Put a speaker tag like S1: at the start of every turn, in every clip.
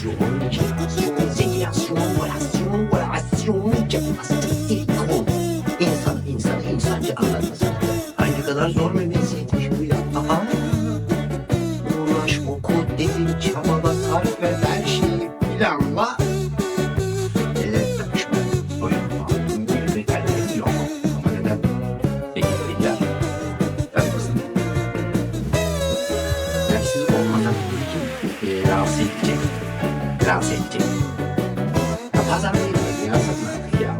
S1: Generasyon, jenerasyon, zekilasyon, volasyon, volasyon, yapılması, silikon. İnsanı, insanı, insanca anlatması. Ay ne kadar zor memeziyetmiş bu ya. Aha. Uğraş, oku, dedin, çabala, sarf ve her şeyi planla. Ele takışma, soyunma, bir metalleri yok. Ama neden? Peki billah. Tabii mısın? Yani siz olmadan kim e, rahatsız edecek? Rahatsız edecek. Ya pazar değil mi? Ya satın artık ya.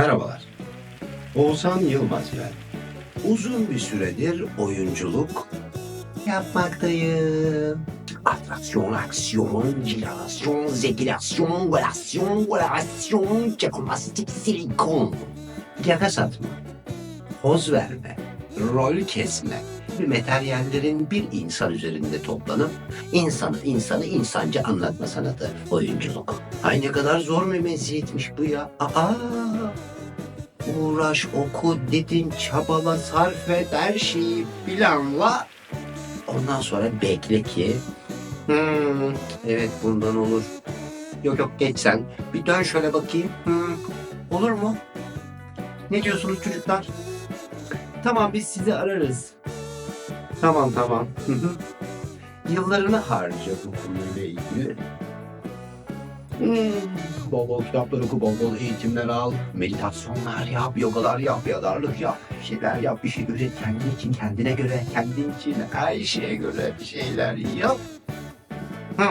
S1: Merhabalar. Oğuzhan Yılmaz ben. Uzun bir süredir oyunculuk yapmaktayım. Atraksiyon, aksiyon, cilasyon, zekilasyon, volasyon, volasyon, çakomastik silikon. Yaka satma, poz verme, rol kesme ve materyallerin bir insan üzerinde toplanıp insanı insanı insanca anlatma sanatı oyunculuk. Ay ne kadar zor meziyetmiş bu ya. Aa! Uğraş, oku, didin, çabala, sarf et, her şeyi planla. Ondan sonra bekle ki Hmm, evet bundan olur. Yok yok geç sen. Bir dön şöyle bakayım. Hmm, olur mu? Ne diyorsunuz çocuklar? Tamam biz sizi ararız. Tamam tamam. Hı hı. Yıllarını harca bu konuyla ilgili. Hmm, bol bol kitaplar oku, bol bol eğitimler al, meditasyonlar yap, yogalar yap, yadarlık yap, bir şeyler yap, bir şey üret kendin için, kendine göre, kendin için, her şeye göre bir şeyler yap. Hı.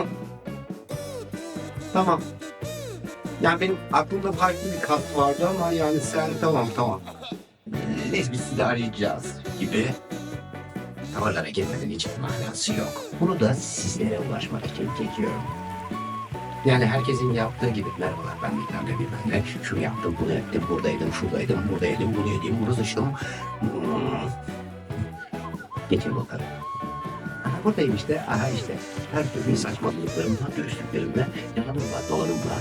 S1: Tamam. Yani benim aklımda farklı bir kat vardı ama yani sen tamam tamam. Neyse biz sizi arayacağız gibi. Tavırlara girmenin hiçbir manası yok. Bunu da sizlere ulaşmak için çekiyorum. Yani herkesin yaptığı gibi merhabalar ben bilmem ne bilmem ne. Şunu yaptım, bunu ettim, buradaydım, şuradaydım, buradaydım, bunu yedim, bunu sıçtım. Hmm. Geçin bakalım. Aha, buradayım işte, aha işte. Her türlü saçmalıklarımla, dürüstlüklerimle, yalanımla, dolanımla,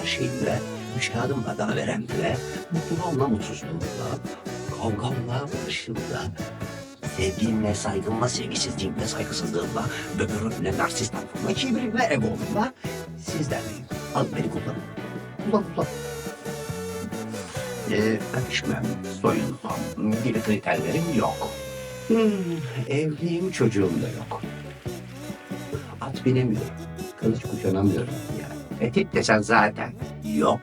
S1: her şeyimle, müşahadımla, daveremle, mutluluğumla, mutsuzluğumla, kavgamla, barışımla, sevgimle, saygımla, sevgisizliğimle, saygısızlığımla, böbürümle, narsist tarafımla, kibrimle, egomla sizlerleyim. Al beni kullanın. Kullan, kullan. Ee, öpüşmem, soyunmam, gibi kriterlerim yok. Hmm, evliyim, çocuğum da yok. At binemiyorum, kılıç kuşanamıyorum yani. Etik desen zaten yok.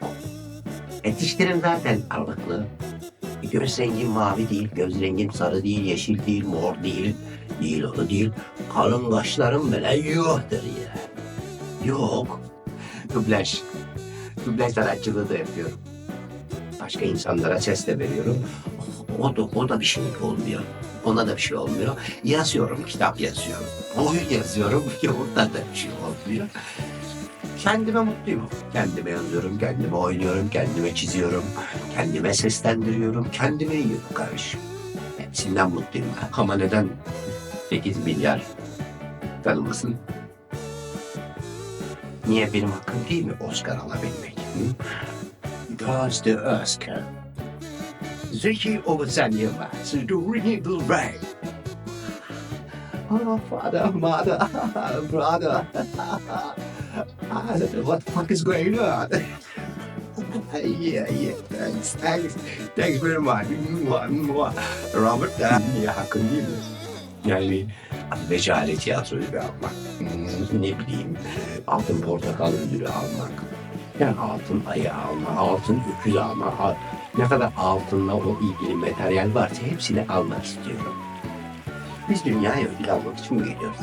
S1: Etişlerim zaten aralıklı. Göz rengim mavi değil, göz rengim sarı değil, yeşil değil, mor değil. Değil o da değil. Kalın kaşlarım bile yoktur ya. Yok. Dublaj. Dublaj sanatçılığı da yapıyorum. Başka insanlara ses de veriyorum. O da, o da bir şey olmuyor. Ona da bir şey olmuyor. Yazıyorum, kitap yazıyorum. Oyun yazıyorum, orada da bir şey olmuyor. Kendime mutluyum. Kendime yazıyorum, kendime oynuyorum, kendime çiziyorum, kendime seslendiriyorum, kendime yiyorum kardeşim. Hepsinden mutluyum. Ama neden 8 milyar tanımasın? Niye benim hakkım değil mi Oscar alabilmek? Because the Oscar. Zeki Oğuzhan Yılmaz, Renewable Ray. Oh, father, mother, brother. I don't know what the fuck is going on. yeah, yeah, thanks, thanks, thanks very much. Robert ya değil mi? Yani Becale tiyatroyu bir almak, hmm, ne bileyim, altın portakal ödülü almak, yani altın ayı alma, altın öküz alma, al- ne kadar altınla o ilgili materyal varsa hepsini almak istiyorum. Biz dünyaya ödül almak için mi geliyoruz?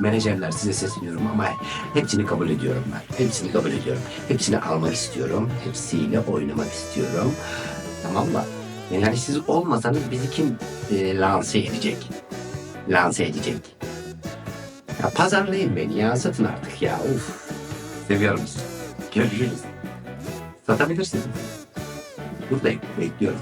S1: Menajerler size sesleniyorum ama hepsini kabul ediyorum ben. Hepsini kabul ediyorum. Hepsini almak istiyorum. Hepsiyle oynamak istiyorum. Tamam mı? Yani siz olmasanız bizi kim e, lanse edecek? Lanse edecek. Ya pazarlayın beni ya satın artık ya. Uf. Seviyorum sizi. Görüşürüz. Satabilirsiniz. Buradayım. Bekliyorum.